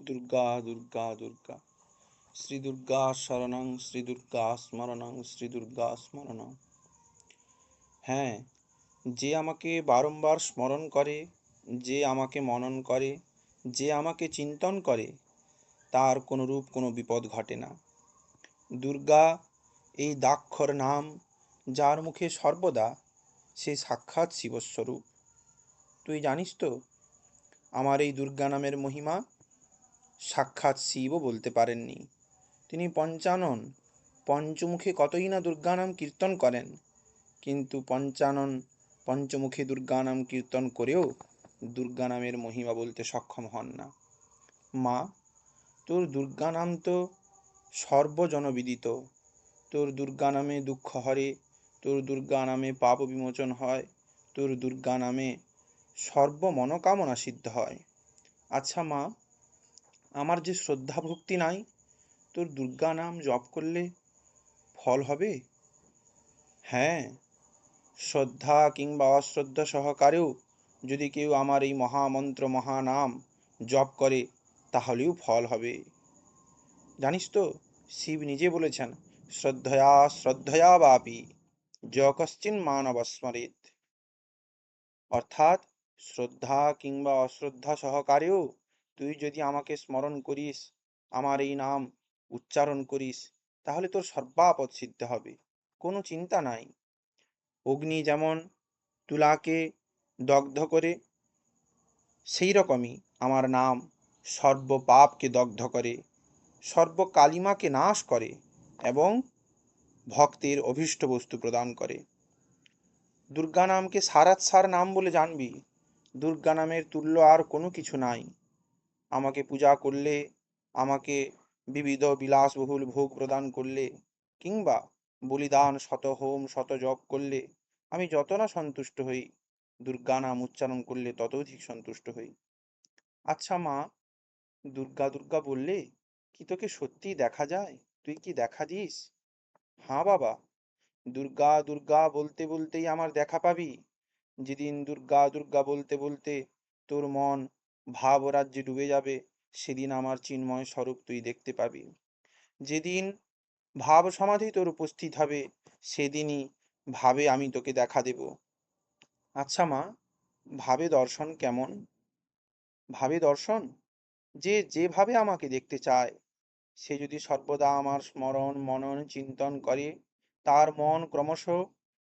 দুর্গা দুর্গা দুর্গা। শ্রী দুর্গা শরণং, শ্রী দুর্গা স্মরণং, শ্রী দুর্গা স্মরণং। হ্যাঁ যে আমাকে বারংবার স্মরণ করে, যে আমাকে মনন করে, যে আমাকে চিন্তন করে, তার কোনোরূপ কোনো বিপদ ঘটে না। দুর্গা, এই দাক্ষর নাম যার মুখে সর্বদা সে সাক্ষাৎ শিবস্বরূপ। তুই জানিস তো, আমার এই দুর্গা নামের মহিমা সাক্ষাৎ শিবও বলতে পারেননি। তিনি পঞ্চানন, পঞ্চমুখে কতই না দুর্গা নাম কীর্তন করেন। কিন্তু পঞ্চানন, পঞ্চমুখে দুর্গানাম কীর্তন করেও দুর্গা নামের মহিমা বলতে সক্ষম হন না। মা, তোর দুর্গানাম তো সর্বজনবিদিত। তোর দুর্গা নামে দুঃখ হরে, তোর দুর্গা নামে পাপ বিমোচন হয়, তোর দুর্গা নামে সর্ব মনোকামনা সিদ্ধ হয়। আচ্ছা মা আমার যে শ্রদ্ধা ভক্তি নাই, তোর দুর্গা নাম জপ করলে ফল হবে? হ্যাঁ শ্রদ্ধা কিংবা অশ্রদ্ধা সহকারেও যদি কেউ আমার এই মহামন্ত্র, মহানাম জপ করে, তাহলেও ফল হবে। জানিস তো, শিব নিজে বলেছেন, শ্রদ্ধয়া শ্রদ্ধয়া বাপি য কশ্চিন মানব স্মরিত অর্থাৎ শ্রদ্ধা কিংবা অশ্রদ্ধা সহকারেও তুই যদি আমাকে স্মরণ করিস, আমার এই নাম উচ্চারণ করিস, তাহলে তোর সর্বাপদ সিদ্ধ হবে। কোনো চিন্তা নাই। অগ্নি যেমন তুলাকে দগ্ধ করে সেই রকমই আমার নাম সর্ব পাপকে দগ্ধ করে সর্ব কালিমাকে নাশ করে এবং ভক্তের অভীষ্ট বস্তু প্রদান করে। দুর্গা নামকে সারাত সার নাম বলে জানবি। দুর্গা নামের তুল্য আর কোনো কিছু নাই। আমাকে পূজা করলে, আমাকে বিবিধ বিলাসবহুল ভোগ প্রদান করলে, কিংবা বলিদান শত হোম শত জপ করলে, আমি যত না সন্তুষ্ট হই, দুর্গা নাম উচ্চারণ করলে ততোধিক সন্তুষ্ট হই। আচ্ছা মা, দুর্গা দুর্গা বললে, কি তোকে সত্যি দেখা যায়? তুই কি দেখা দিস? হ্যাঁ বাবা, দুর্গা দুর্গা বলতে বলতেই আমার দেখা পাবি। যেদিন দুর্গা দুর্গা বলতে বলতে তোর মন ভাব রাজ্যে ডুবে যাবে, সেদিন আমার চিন্ময় স্বরূপ তুই দেখতে পাবি। যেদিন ভাব সমাধি তোর উপস্থিত হবে, সেদিনই ভাবে আমি তোকে দেখা দেব। আচ্ছা মা, ভাবে দর্শন কেমন? ভাবে দর্শন? যে যেভাবে আমাকে দেখতে চায়, সে যদি সর্বদা আমার স্মরণ, মনন, চিন্তন করে, তার মন ক্রমশ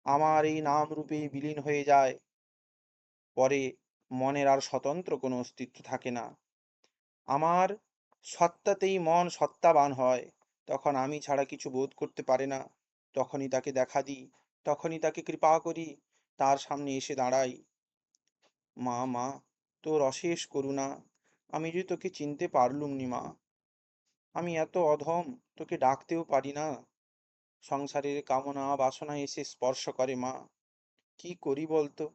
আমার এই নাম রূপে বিলীন হয়ে যায়। পরে মনের আর স্বতন্ত্র কোনো অস্তিত্ব থাকে না। আমার সত্তাতেই মন সত্তাবান হয়, তখন আমি ছাড়া কিছু বোধ করতে পারে না। তখনই তাকে দেখা দিই, তখনই তাকে কৃপা করি, তার সামনে এসে দাঁড়াই। মা মা, তোর অশেষ করুণা, আমি যে তোকে চিনতে পারলুম নি, মা। আমি এত অধম, তোকে ডাকতেও পারি না। সংসারের কামনা বাসনা এসে স্পর্শ করে, মা। কি করি বলতো?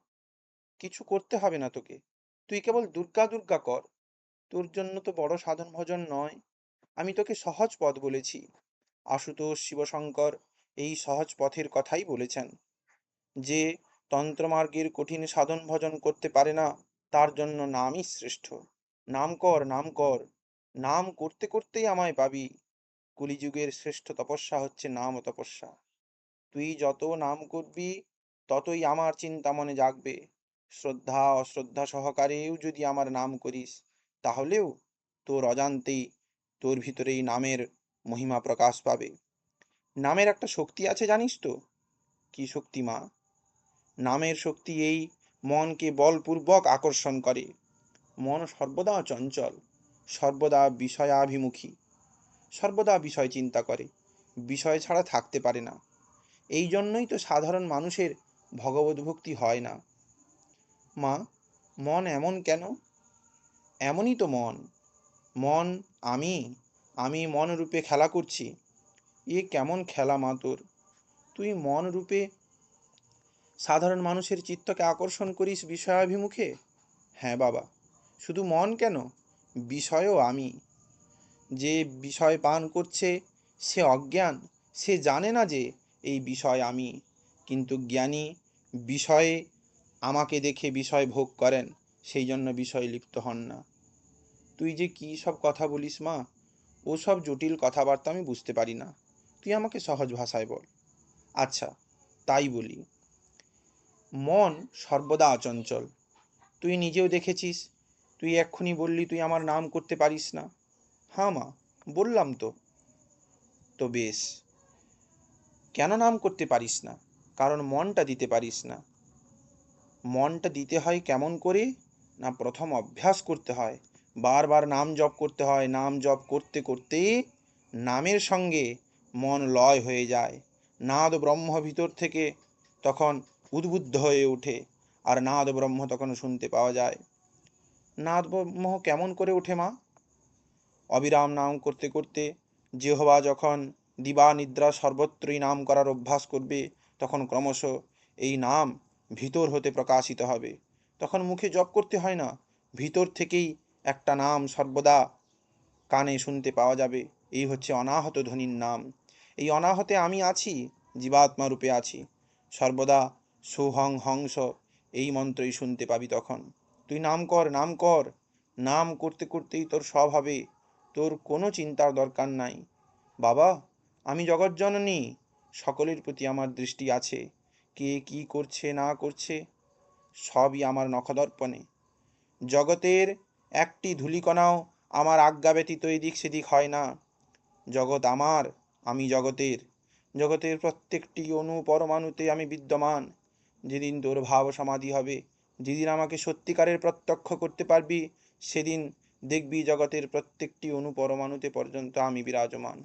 কিছু করতে হবে না তোকে। তুই কেবল দুর্গা দুর্গা কর। তোর জন্য তো বড় সাধন ভজন নয়। আমি তোকে সহজ পথ বলেছি। আশুতোষ শিবশঙ্কর এই সহজ পথের কথাই বলেছেন। যে তন্ত্রমার্গের কঠিন সাধন ভজন করতে পারে না, তার জন্য নামই শ্রেষ্ঠ। নাম কর নাম কর। নাম করতে করতেই আমায় পাবি। কলিযুগের শ্রেষ্ঠ তপস্যা হচ্ছে নাম তপস্যা। তুই যত নাম করবি, ততই আমার চিন্তা মনে জাগবে। শ্রদ্ধা, অশ্রদ্ধা সহকারেও যদি আমার নাম করিস, তাহলেও তোর অজান্তেই তোর ভিতরেই নামের মহিমা প্রকাশ পাবে। নামের একটা শক্তি আছে জানিস তো? কি শক্তি মা? নামের শক্তি এই মনকে বলপূর্বক আকর্ষণ করে। মন সর্বদা চঞ্চল, সর্বদা বিষয়াভিমুখী, সর্বদা বিষয় চিন্তা করে, বিষয় ছাড়া থাকতে পারে না। এই জন্যই তো সাধারণ মানুষের ভগবত ভক্তি হয় না। মা, মন এমন কেন? এমনই তো মন। মন আমি আমি মন রূপে খেলা করছি। এ কেমন খেলা মা তোর? তুই মন রূপে সাধারণ মানুষের চিত্তকে আকর্ষণ করিস বিষয়াভিমুখে? হ্যাঁ বাবা, শুধু মন কেন? বিষয়ও আমি। যে বিষয় পান করছে, সে অজ্ঞান, সে জানে না যে এই বিষয় আমি। কিন্তু জ্ঞানী বিষয়ে আমাকে দেখে বিষয় ভোগ করেন সেই জন্য বিষয় লিপ্ত হন না। তুই যে কী সব কথা বলিস মা, ও সব জটিল কথাবার্তা আমি বুঝতে পারি না। তুই আমাকে সহজ ভাষায় বল। আচ্ছা তাই বলি। মন সর্বদা অচঞ্চল। তুই নিজেও দেখেছিস, তুই এক্ষুনি বললি তুই আমার নাম করতে পারিস না। হ্যাঁ মা, বললাম তো। তো বেশ। কেন নাম করতে পারিস না? কারণ মনটা দিতে পারিস না। মনটা দিতে হয় কেমন করে? না প্রথম অভ্যাস করতে হয়। বারবার নাম জপ করতে হয়। নাম জপ করতে করতে নামের সঙ্গে মন লয় হয়ে যায়। নাদ ব্রহ্ম ভিতর থেকে তখন উদ্বুদ্ধ হয়ে ওঠে আর নাদ ব্রহ্ম তখন শুনতে পাওয়া যায়। নাদ ব্রহ্ম কেমন করে ওঠে মা? অবিরাম নাম করতে করতে জেহবা যখন দিবা নিদ্রা সর্বত্রই নাম করার অভ্যাস করবে, তখন ক্রমশ এই নাম ভিতর হতে প্রকাশিত হবে। তখন মুখে জপ করতে হয় না, ভিতর থেকেই একটা নাম সর্বদা কানে শুনতে পাওয়া যাবে। এই হচ্ছে অনাহত ধ্বনির নাম। এই অনাহতে আমি আছি, জীবাত্মা রূপে আছি। সর্বদা সোহং হংস, এই মন্ত্রই শুনতে পাবি তখন। তুই নাম কর নাম কর। নাম করতে করতেই তোর সব হবে। তোর কোনো চিন্তার দরকার নাই। বাবা, আমি জগৎজননী সকলের প্রতি আমার দৃষ্টি আছে। কে কি করছে, না করছে, সবই আমার নখদর্পণে। জগতের একটি ধূলিকণাও আমার আজ্ঞা ব্যতীত এদিক সেদিক হয় না। জগৎ আমার, আমি জগতের। জগতের প্রত্যেকটি অণু পরমাণুতে আমি বিদ্যমান। যেদিন তোর ভাব সমাধি হবে, যেদিন আমাকে সত্যিকারের প্রত্যক্ষ করতে পারবি, সেদিন দেখবি জগতের প্রত্যেকটি অণু পরমাণুতে পর্যন্ত আমি বিরাজমান।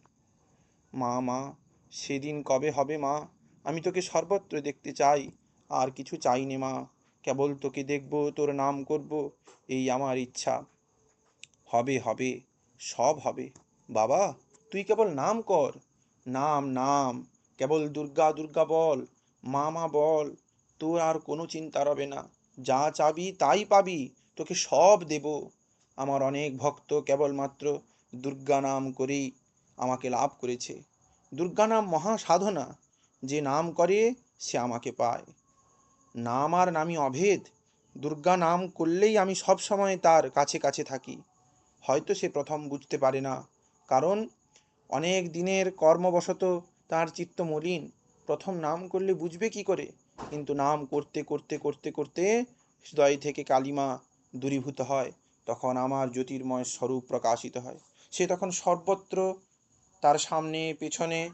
মা মা, সেদিন কবে হবে মা? আমি তোকে সর্বত্র দেখতে চাই। আর কিছু চাই নে, মা। কেবল তোকে দেখব, তোর নাম করব, এই আমার ইচ্ছা। হবে হবে, সব হবে। বাবা, তুই কেবল নাম কর। নাম নাম, কেবল দুর্গা দুর্গা বল। মা মা বল, তোর আর কোনো চিন্তা রবে না। যা চাবি, তাই পাবি। তোকে সব দেব। আমার অনেক ভক্ত কেবলমাত্র দুর্গা নাম করেই আমাকে লাভ করেছে। দুর্গা নাম মহা সাধনা যে নাম করে, সে আমাকে পায়। নাম আর নামই অভেদ। দুর্গা নাম করলেই আমি সব সময় তার কাছে কাছে থাকি। হয়তো সে প্রথম বুঝতে পারে না। কারণ অনেক দিনের কর্মবশত তার চিত্ত মলিন। প্রথম নাম করলে বুঝবে কি করে? কিন্তু নাম করতে করতে করতে করতে হৃদয় থেকে কালিমা দূরীভূত হয়। তখন আমার জ্যোতির্ময় স্বরূপ প্রকাশিত হয়। সে তখন সর্বত্র তার সামনে, পেছনে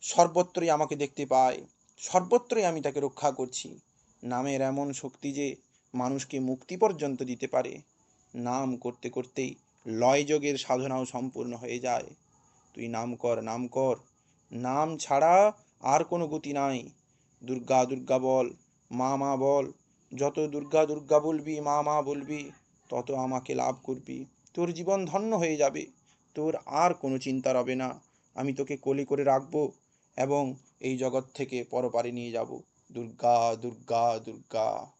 সর্বত্রই আমাকে দেখতে পায়, সর্বত্রই আমি তাকে রক্ষা করছি। নামের এমন শক্তি যে মানুষকে মুক্তি পর্যন্ত দিতে পারে। নাম করতে করতেই লয়যোগের সাধনাও সম্পূর্ণ হয়ে যায়। তুই নাম কর নাম কর। নাম ছাড়া আর কোনো গতি নাই। দুর্গা দুর্গা বল, মা মা বল। যত দুর্গা দুর্গা বলবি, মা মা বলবি, তত আমাকে লাভ করবি। তোর জীবন ধন্য হয়ে যাবে। তোর আর কোনো চিন্তা রবে না। আমি তোকে কোলে করে রাখব। এবং এই জগৎ থেকে পরপারে নিয়ে যাব। দুর্গা দুর্গা দুর্গা।